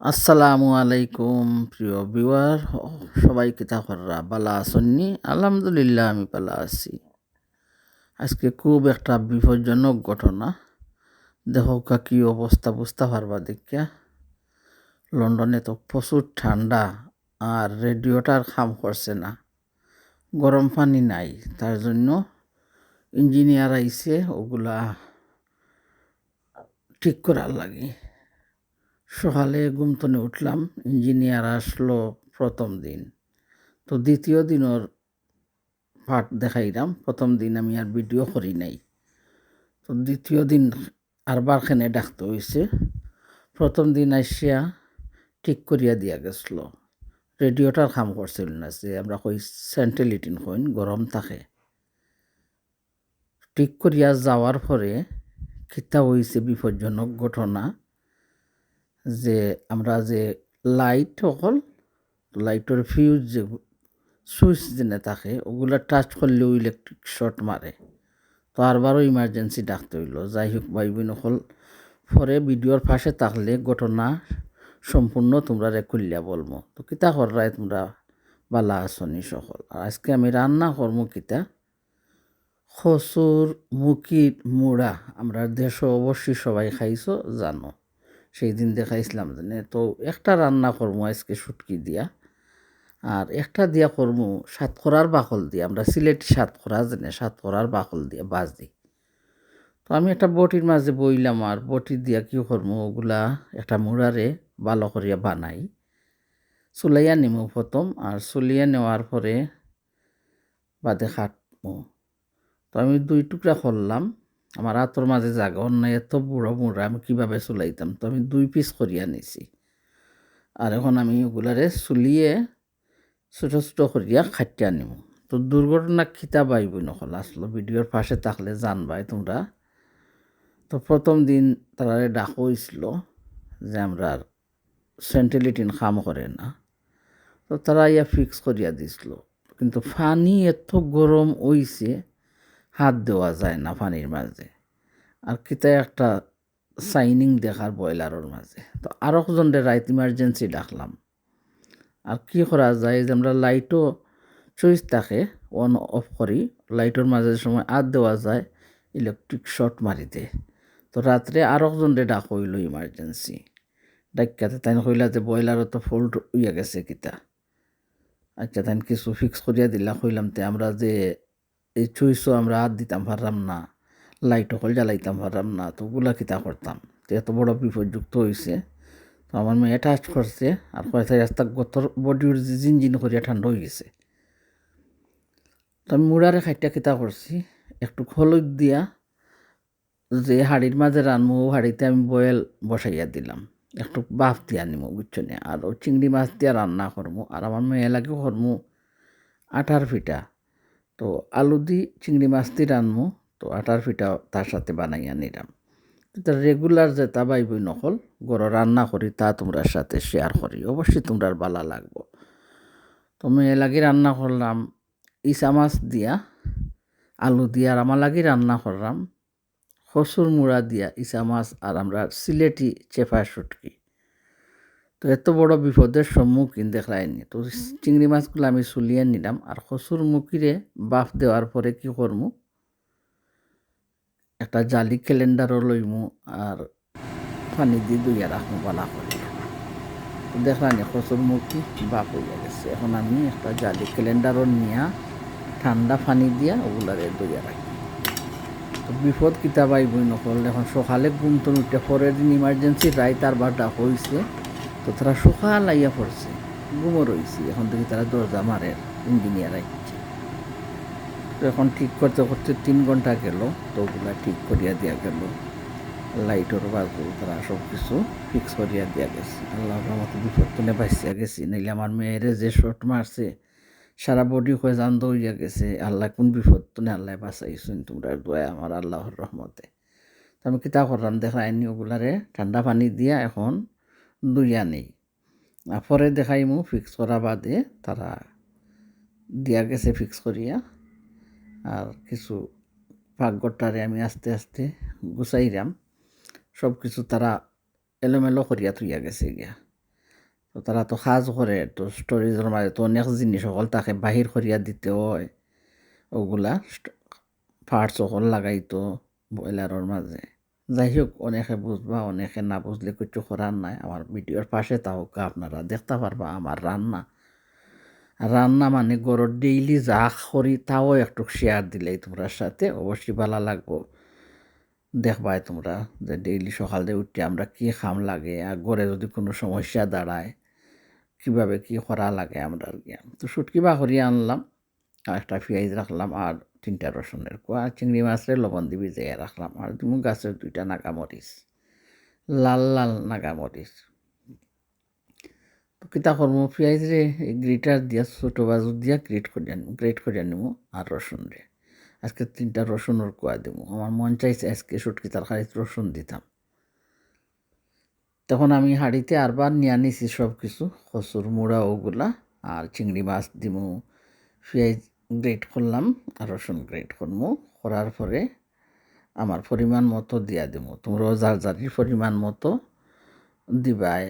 আসসালামু আলাইকুম, প্রিয় বিওয়ার সবাই কিতা কররা বালা আসন্নি আলহামদুলিল্লাহ, আমি বালা আছি। আজকে খুব একটা বিপজ্জনক ঘটনা। দেখো কা অবস্থা বুঝতে পারবা দেখিয়া। লন্ডনে তো প্রচুর ঠান্ডা আর রেডিওটার খাম করছে না। গরম পানি নাই, তার জন্য ইঞ্জিনিয়ার আইছে, ওগুলা ঠিক করার লাগে। সকালে ঘুমতনে উঠলাম, ইঞ্জিনিয়ার আসলো প্রথম দিন। তো দ্বিতীয় দিনের পাঠ দেখাইলাম, প্রথম দিন আমি আর ভিডিও করি নাই। তো দ্বিতীয় দিন আরবার খানে ডাকতে হয়েছে প্রথম দিন আসিয়া ঠিক করিয়া দিয়া গেছিল। রেডিওটার কাম করছিল না যে আমরা কই সেন্ট্রেলিটিন কইন, গরম থাকে। ঠিক করিয়া যাওয়ার পরে খিতা হয়েছে বিপজ্জনক ঘটনা। যে আমরা যে লাইট অকল, লাইটের ফিউজ যে সুইচ যেনে থাকে, ওগুলা টাচ করলেও ইলেকট্রিক শর্ট মারে। তো আরবারও ইমার্জেন্সি ডাকতে হইল। যাই হোক ভাই বোন অকল, পরে ভিডিওর পাশে থাকলে ঘটনা সম্পূর্ণ তোমরা খুললিয়া বলব তো কিতা কররাই তোমরা? বালা আসনি সকল আর আজকে আমি রান্না করব কিতা? খসুর, মুকির, মুড়া। আমরা দেশ অবশ্যই সবাই খাইছো, জানো। সেই দিন দেখাইছিলাম জানে তো একটা রান্না করব আজকে সুটকি দিয়া। আর একটা দিয়া করব সাতকরার বাকল দিয়ে। আমরা সিলেটি সাতকরা জানে সাতকরার বাকল দিয়ে বাজ। দিই তো আমি একটা বটির মাঝে বইলাম, আর বটি দিয়া কি করব ওগুলা একটা মুড়ারে ভালো করিয়া বানাই। চুলাইয়া নিমু প্রথম, আর চুলিয়া নেওয়ার পরে বাদে খাটমু। তো আমি দুই টুকরা করলাম। আমার হাতর মাঝে জাগা নাই এত বুড়ো মুড়া আমি কীভাবে চুলাইতাম? তো আমি দুই পিস করিয়া নিছি। আর এখন আমি ওগুলারে চুলিয়ে ছোটো ছোটো করিয়া খাটিয়া নিব। তো দুর্ঘটনা খিতা বাইব নকল। আসলো ভিডিওর পাশে থাকলে জানবাই তোমরা। তো প্রথম দিন তারা ডাক হয়েছিল যে আমরা আর সেন্ট্রেলিটিন খাম করে না। তো তারা ইয়া ফিক্স করিয়া দিছিল কিন্তু ফানি এত গরম হইছে হাত দেওয়া যায় না পানির মাঝে। আর কিতা একটা সাইনিং দেখার বয়লারের মাঝে। তো আরও জনরে রাইত ইমার্জেন্সি ডাকলাম। আর কি করা যায় যে আমরা লাইটও চুইচ থাকে অন অফ করি। লাইটের মাঝে সময় আত দেওয়া যায় ইলেকট্রিক শর্ট মারিতে। তো রাত্রে আরও জনরে ডাক হইল ইমার্জেন্সি ডাক্কাতে তাই কইলা যে বয়লারও তো ফল্ট উইয়া গেছে কিতা। আচ্ছা তাই কিছু ফিক্স করিয়া দিলা, কইলাম তে আমরা যে এই চুইসও আমরা হাত দিতাম পারলাম না। লাইট অকল জ্বালাইতাম পারলাম না। তো ওগুলা কিতা করতাম? তো এত বড় বিপদযুক্ত হয়েছে তো আমার মেয়ে টাচ করছে আর কয়েক রাস্তা গতর বডির জিনজিন করিয়া ঠান্ডা হয়ে গেছে। তো আমি মুড়ারে খাইটা কিতা করছি, একটু হলুদ দিয়া যে হাড়ির মাঝে রানবো ও হাড়িতে আমি বয়েল বসাইয়া দিলাম। একটু বাফ দিয়া নিমো, বুঝছ না? আর চিংড়ি মাছ দিয়া রান্না করব আর আমার মেয়ে লাগে করব আঠার ফিটা। তো আলু দি চিংড়ি মাছ দিয়ে রানবো তো আটার পিঠা তার সাথে বানাইয়া নিলাম। তো রেগুলার যে তা বাইবই নকল গড় রান্না করি তা তোমরা সাথে শেয়ার করি, অবশ্যই তোমরা বালা লাগবো। তো মেয়ে লাগি রান্না করলাম, ইসা মাছ দিয়া, আলু দিয়া আর আমার লাগি রান্না করলাম খসুর মুড়া দিয়া ইসা মাছ আর আমরা সিলেটি চেপা শুটকি। তো এত বড় বিপদের সম্মুখীন দেখলাইনি। তো চিংড়ি মাছগুলো আমি চুলিয়ে নিলাম আর খসুর মুখিরে বাফ দেওয়ার পরে কি করমু? একটা জালি ক্যালেন্ডারও লইমু আর পানি দিয়ে দুইয়া রাখমু বালা করে। দেখলানি খসুর মুখি বাপ হইয়া গেছে। এখন আমি একটা জালি ক্যালেন্ডারও নিয়া ঠান্ডা পানি দিয়া ওগুলারে দুইয়া রাখি। তো বিপদ কিতাবাই বই নকল? এখন সকালে ঘুম তো উঠে পরের দিন ইমার্জেন্সি রায় তার বারটা হয়েছে তো তারা সকাল আইয়া পড়ছে ঘুমো রয়েছে এখন থেকে তারা দরজা মারে ইঞ্জিনিয়ার আইছে। তো এখন ঠিক করতে করতে তিন ঘণ্টা গেল, তো ওগুলা ঠিক করিয়া দিয়া গেল। লাইটের বাজু তারা সব কিছু ফিক্স করিয়া দিয়া গেছে। আল্লাহ মতো বিপদ তুলে বাঁচিয়া গেছি, নাইলে আমার মেয়েরে যে শট মারছে, সারা বডি হয়ে জান দৌড়িয়া গেছে। আল্লাহ কোন বিপদ তুলে আল্লাহ বাঁচাইছুন। তোমরা দোয়া আমার আল্লাহর রহমতে। তো আমি কিতা করলাম দেখাইনি ওগুলারে। ঠান্ডা পানি দিয়া এখন দুইয়া নেই। পরে দেখাইমু ফিক্স করা বাদে তারা দিয়া গেছে ফিক্স করিয়া। আর কিছু পাকঘরটারে আমি আস্তে আস্তে গুছাইরাম। সব কিছু তারা এলোমেলো করিয়া থুইয়া গেছে গিয়া। তো তারা তো সাজ করে, তো স্টোরেজের মাঝে তো অনেক জিনিস সকল তাকে বাহির করিয়া দিতে হয়। ওগুলা পার্টস সকল লাগাইতো ব্রয়লারের মাঝে যাই হোক অনেকে বুঝবা, অনেকে না বুঝলে কিছু করার নাই। আমার ভিডিওর পাশে তাহলে আপনারা দেখতে পারবা আমার রান্না। রান্না মানে গরুর ডেইলি যা করি তাও একটু শেয়ার দিলেই তোমরা সাথে অবশ্যই ভালো লাগবো। দেখবাই তোমরা যে ডেইলি সকালে উঠে আমরা কি খাম লাগে, আর গড়ে যদি কোনো সমস্যা দাঁড়ায়, কীভাবে কি করা লাগে আমরা আর কি। তো সুটকি বা করিয়ে আনলাম, আর একটা পেঁয়াজ রাখলাম, আর তিনটা রসুনের কোয়া, চিংড়ি মাছের লবণ দিবি যে রাখলাম, আর তুমি গাছের দুইটা নাগামরিচ, লাল লাল নাগামরিচ। তো কিতা করব পেঁয়াজ রে গ্রেটার দিয়া, ছোটো বাজু দিয়া গ্রেট করে গ্রেট করে আনব আর রসুন রে। আজকে তিনটা রসুনের কোয়া দেবো আমার মন চাইছে আজকে সুটকি তরকারিতে রসুন দিতাম। তখন আমি হাঁড়িতে আরবার নিয়ে নিছি সব কিছু কচুর মুড়া ওগুলা আর চিংড়ি মাছ দিমু। পেঁয়াজ গ্রেট করলাম রসুন গ্রেট করব করার পরে আমার পরিমাণ মতো দিয়া দেবো তোমরাও যার যারির পরিমাণ মতো দিবাই।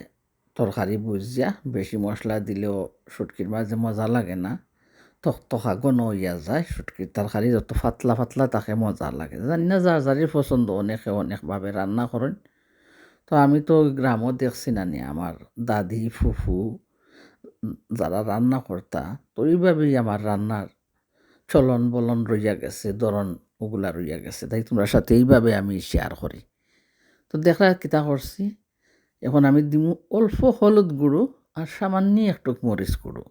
তরকারি বুঝিয়া বেশি মশলা দিলেও সুটকির মাঝে মজা লাগে না। তখতখা গণ হইয়া যায় সুটকির তরকারি যত পাতলা ফাতলা তাকে মজা লাগে। জানি না যার যারির পছন্দ, অনেকে অনেকভাবে রান্না করেন। তো আমি তো গ্রামও দেখছি না নি, আমার দাদি, ফুফু যারা রান্না করতা, তো এইভাবেই আমার রান্নার চলন বলন রইয়া গেছে, ধরন ওগুলা রইয়া গেছে। তাই তোমরা সাথে এইভাবে আমি শেয়ার করি। তো দেখা কিতা করছি, এখন আমি দিমু অল্প হলুদ গুঁড়ো আর সামান্য একটু মরিচ গুঁড়ো।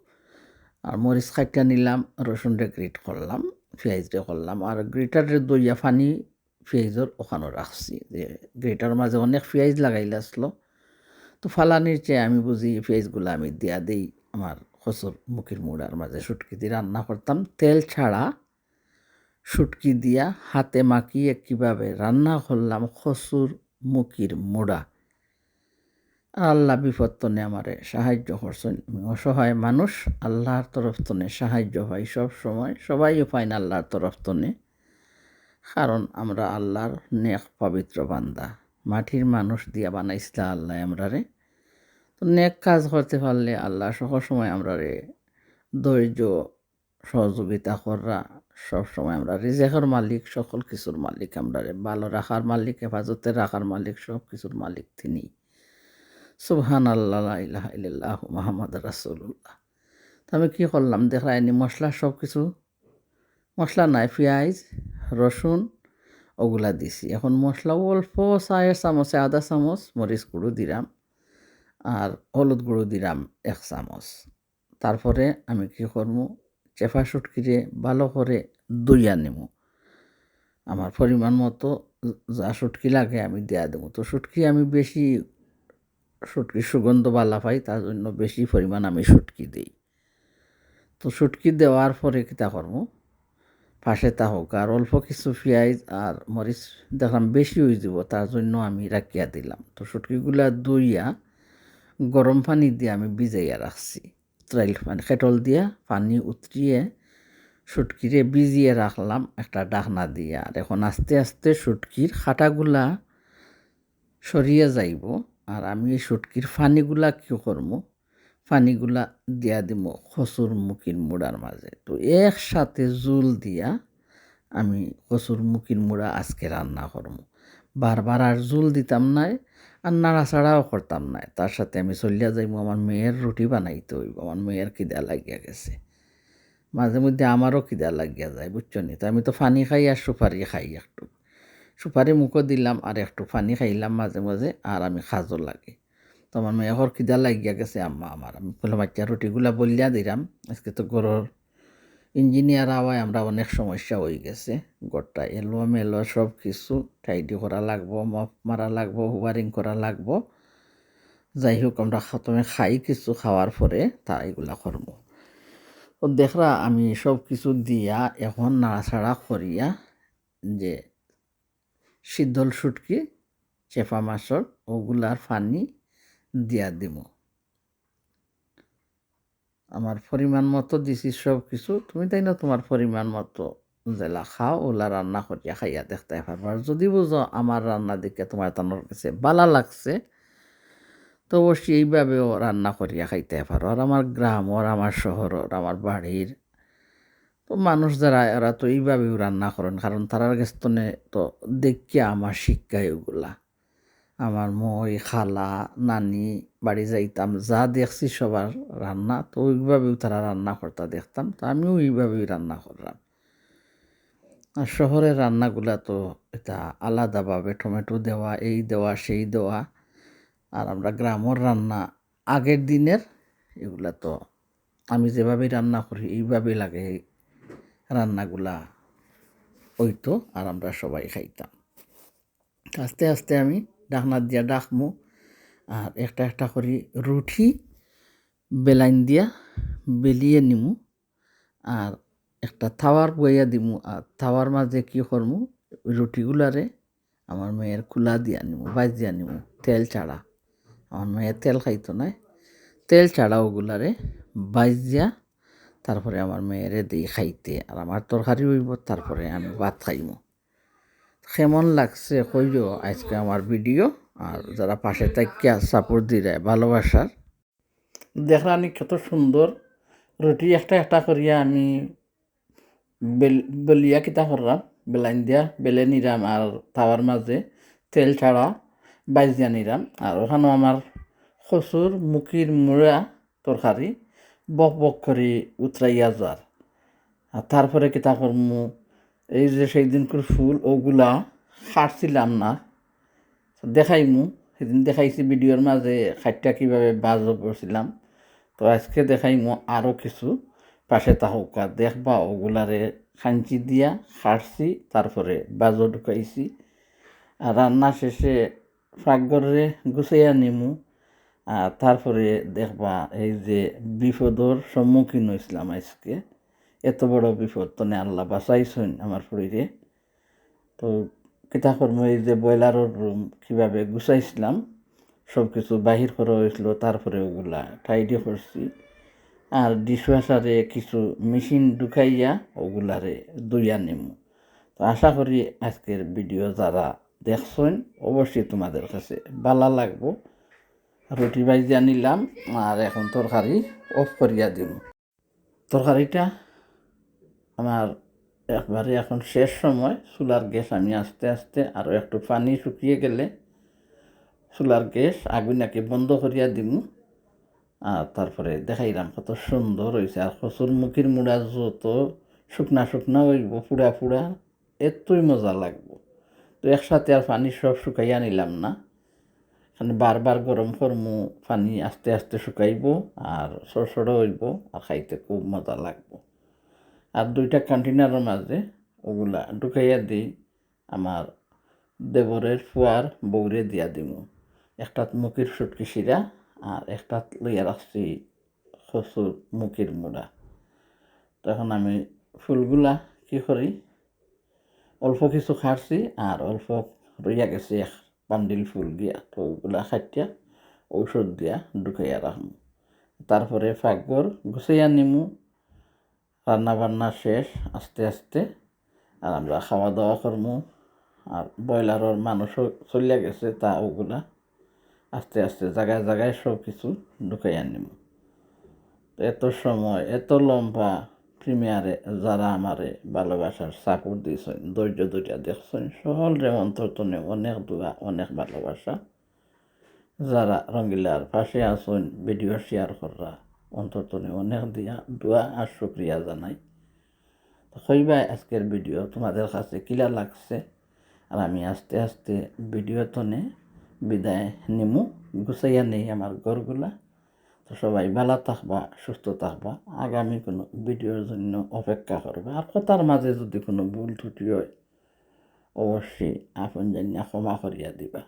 আর মরিচ খাইটা নিলাম, রসুনটা গ্রেট করলাম, পেঁয়াজটা করলাম, আর গ্রেটারে দইয়া ফানি পেঁয়াজের ওখানে রাখছি। যে গ্রেটার মাঝে অনেক পেঁয়াজ লাগাইলে আসলো তো ফালানির চেয়ে আমি বুঝি পেঁয়াজগুলো আমি দিয়া দেই আমার খসর, মুখির মুড়ার মাঝে সুটকি দিয়ে রান্না করতাম। তেল ছাড়া সুটকি দিয়া হাতে মাখিয়ে কীভাবে রান্না করলাম? খসুর, মুখির মুড়া। আল্লাহ বিপত্তনে আমারে সাহায্য করছেন। অসহায় মানুষ, আল্লাহর তরফ তনে সাহায্য হয় সব সময়। সবাই পায় না আল্লাহর তরফ তনে। কারণ আমরা আল্লাহর নেক পবিত্র বান্দা। মাটির মানুষ দিয়া বানাইছিল আল্লাহ আমরারে। তো নেক কাজ করতে পারলে আল্লাহ সব সময় আমরা রে ধৈর্য, সহযোগিতা করা সবসময় আমরা রিজেকের মালিক, সকল কিছুর মালিক, আমরা রে ভালো রাখার মালিক, হেফাজতে রাখার মালিক, সব কিছুর মালিক তিনি। সুবহান আল্লাহ ইলাহ ইল্লাহ মোহাম্মদ রাসুল্লাহ তো আমি কী করলাম? দেখায়নি মশলা সব কিছু, মশলা নাই, পেঁয়াজ, রসুন, ওগুলা দিছি। এখন মশলা অল্প চায়ের চামচে আধা চামচ, মরিচ গুঁড়ো দিলাম। আর হলুদ গুঁড়ো দিলাম এক চামচ। তারপরে আমি কী করব? চেপা সুটকিরে ভালো করে দইয়া নেব। আমার পরিমাণ মতো যা সুটকি লাগে আমি দেয়া দেবো। তো সুটকি আমি বেশি, সুটকি সুগন্ধ বালা পাই, তার জন্য বেশি পরিমাণ আমি সুটকি দিই। তো সুটকি দেওয়ার পরে কিতা করব? পাশে তা হোক, আর অল্প কিছু পেঁয়াজ আর মরিচ দেখলাম বেশি হয়ে যাব, তার জন্য আমি রাখিয়া দিলাম। তো সুটকিগুলা দইয়া গরম পানি দিয়ে আমি ভিজাইয়া রাখছি ত্রাইল মানে খেটল দিয়া পানি উতরিয়ে সুটকিরে ভিজিয়ে রাখলাম একটা ডাকনা দিয়ে। আর এখন আস্তে আস্তে সুটকির খাটাগুলা সরিয়ে যাইব। আর আমি এই সুটকির ফানিগুলা কী করব ফানিগুলা দিয়া দিব খসুর মুখির মুড়ার মাঝে তো একসাথে জুল দিয়া আমি কচুর মুখির মুড়া আজকে রান্না করব বারবার আর জুল দিতাম নাই। আর নাড়াচাড়াও করতাম না। তার সাথে আমি চলিয়া যাইব আমার মেয়ের রুটি বানাইতে হইব, আমার মেয়ের খিদা লাগিয়া গেছে। মাঝে মধ্যে আমারও খিদা লাগিয়া যায়, বুঝছ নি? তো আমি তো পানি খাই আর সুপারি খাই একটু। সুপারি মুখও দিলাম আর একটু পানি খাইলাম মাঝে মাঝে, আর আমি খাজও লাগে। তো আমার মেয়ের খিদা লাগিয়া গেছে, আম্মা আমার। আমি বললাম বাচ্চা রুটিগুলা বলিয়া দিলাম আজকে তো গরুর ইঞ্জিনিয়ার হওয়ায় আমরা অনেক সমস্যা হয়ে গেছে। গোটা এলো মেলো সব কিছু টাইডি করা লাগবো মপ মারা লাগবো ওয়ারিং করা লাগবো। যাই হোক, আমরা প্রথমে খাই কিছু খাওয়ার পরে তা এগুলা করব। তো দেখরা, আমি সব কিছু দিয়া এখন নাড়াছাড়া করিয়া যে সিদ্ধল সুটকি চেপা মাছর, ওগুলার পানি দিয়া দিব আমার পরিমাণ মতো দিছি সব কিছু তুমি তাই না তোমার পরিমাণ মতো জেলা খাও, ওলা রান্না করিয়া খাইয়া দেখতে পারব। আর যদি বুঝো আমার রান্না দেখে তোমার তানোর কাছে বালা লাগছে, তো অবশ্যই এইভাবেও রান্না করিয়া খাইতে পারো। আর আমার গ্রাম, আর আমার শহর ওর আমার বাড়ির, তো মানুষ যারা, এরা তো এইভাবেও রান্না করেন। কারণ তারার গেস্তনে তো দেখিয়া আমার শিক্ষায় ওগুলা আমার মই, খালা, নানি বাড়ি যাইতাম, যা দেখছি সবার রান্না, তো ওইভাবেও তারা রান্না করতা দেখতাম, তো আমিও ওইভাবেই রান্না করলাম আর শহরের রান্নাগুলা তো এটা আলাদাভাবে, টমেটো দেওয়া, এই দেওয়া, সেই দেওয়া, আর আমরা গ্রামের রান্না, আগের দিনের এগুলা তো আমি যেভাবে রান্না করি, এইভাবেই লাগে এই রান্নাগুলা হইতো, আর আমরা সবাই খাইতাম। আস্তে আস্তে আমি ডাকনা দিয়া ডাকমু। আর একটা একটা করি রুটি বেলাইন দিয়া বেলিয়ে নিমু। আর একটা থাওয়ার বইয়া দিমু। আর থাওয়ার মাঝে কি করমু? রুটিগুলারে আমার মেয়ের কুলা দিয়া নিমু বাজ দিয়া নিমু, তেল ছাড়া আমার মেয়ের তেল খাইতো না। তেল ছাড়া ওগুলারে বাইজ দিয়া তারপরে আমার মেয়েরে দিই খাইতে। আর আমার তরকারি হইব, তারপরে আমি ভাত খাইমু। কেমন লাগছে কইও আজকে আমার ভিডিও, আর যারা পাশে তাকিয়া সাপোর্ট দিলে ভালোবাসার। দেখলানি কত সুন্দর, রুটি একটা একটা করিয়া আমি বেল, বেলিয়া কিতা করলাম, বেলাইন দিয়া বেলে নিরাম আর তাওয়ার মাঝে তেল ছাড়া বাইজ দিয়া নিরাম আর ওখানেও আমার খসুর মুখির মুড়া তরকারি বক বক করে উতরাইয়া যার। আর তারপরে কিতা করমু এই যে সেই দিনকার ফুল ওগুলা সারছিলাম না। দেখাইমু, সেদিন দেখাইছি ভিডিওর মাঝে খাইটা কীভাবে বাজ করছিলাম। তো আজকে দেখাইমু আরও কিছু, পাশে তাহকা দেখবা ওগুলারে খাঞ্চি দিয়া সারছি, তারপরে বাজো ঢুকাইছি। আর রান্না শেষে ফাঁকঘরে গুছাইয়া নিমু, আর তারপরে দেখবা এই যে বিপদর সম্মুখীন হয়েছিলাম আজকে। এত বড় বিপদ তো নে আল্লাহ বাঁচাইছেন আমার শরীরে। তো কিতা কর্ম এই যে ব্রয়লারের রুম কীভাবে গুছাইছিলাম সব কিছু বাহির করা হয়েছিল, তারপরে ওগুলা টাইডি করছি। আর ডিশওয়াশারে কিছু মেশিন ঢুকাইয়া ওগুলারে দুইয়া নেমু। তো আশা করি আজকের ভিডিও যারা দেখছেন, অবশ্যই তোমাদের কাছে ভালো লাগবো। রুটি ভাজিয়া নিলাম, আর এখন তরকারি অফ করিয়া দিব তরকারিটা আমার একবারে এখন শেষ সময় চুলার গ্যাস আমি আস্তে আস্তে আরও একটু পানি শুকিয়ে গেলে চুলার গ্যাস আগুনাকে বন্ধ করিয়া দিমু। আর তারপরে দেখাইলাম কত সুন্দর হয়েছে আর কচুর মুখির মুড়া যত শুকনা শুকনা হইব পুড়া পুড়া এতই মজা লাগবো। তো একসাথে আর পানি সব শুকাইয়া নিলাম না। এখানে বারবার গরম করমু পানি আস্তে আস্তে শুকাইব আর সরসড়ো হইব আর খাইতে খুব মজা লাগবো। আর দুইটা কন্টেনারের মাঝে ওগুলা ঢুকাইয়া দিই, আমার দেবরের ফুয়ার বৌরে দিয়া দিমু। একটাত মুখির সুটকি শিরা আর একটাত লইয়া রাখছি খসুর মুখির মুড়া। তখন আমি ফুলগুলা কি করি, অল্প কিছু খাড়ছি আর অল্প রইয়া গেছে এক বান্ডিল ফুল দিয়া তো ওগুলা খাটিয়া ঔষধ দিয়া ঢুকাইয়া রাখমু। তারপরে ফাঁকগর গুছাইয়া নিমু রান্না বান্না শেষ, আস্তে আস্তে। আর আমরা খাওয়া দাওয়া করমু। আর ব্রয়লারের মানুষও চলিয়া গেছে তা ওগুলা। আস্তে আস্তে জায়গায় জায়গায় সব কিছু ঢুকাই আনিম এত সময়, এত লম্বা প্রিমিয়ারে যারা আমারে ভালোবাসার সাপোর্ট দিয়েছেন, ধৈর্য ধৈর্য দেখছেন সকলরে অন্তর্তনে অনেক দোয়া, অনেক ভালোবাসা। যারা রঙ্গিলার পাশে আসুন ভিডিও শেয়ার করা অন্তর্তনে অনেক দিয়া দোয়া আর শুক্রিয়া জানাই। হইবা আজকের ভিডিও। তোমাদের কাছে কিলা লাগছে? আর আমি আস্তে আস্তে ভিডিও তনে বিদায় নিমু। গুছাইয়া নেই আমার ঘরগুলা। তো সবাই ভালো থাকবা, সুস্থ থাকবা। আগামী কোনো ভিডিওর জন্য অপেক্ষা করবা। আর কথার মাঝে যদি কোনো ভুল ত্রুটি হয়, অবশ্যই আপন জানিয়া ক্ষমা করিয়া দিবা।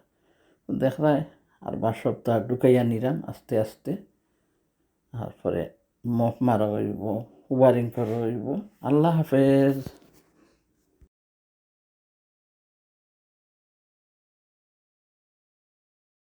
দেখলাই আর বা সপ্তাহ ঢুকাইয়া নিরাম আস্তে আস্তে। তারপরে মফ মারা হইব ওয়ারিং করা হইব। আল্লাহ হাফেজ।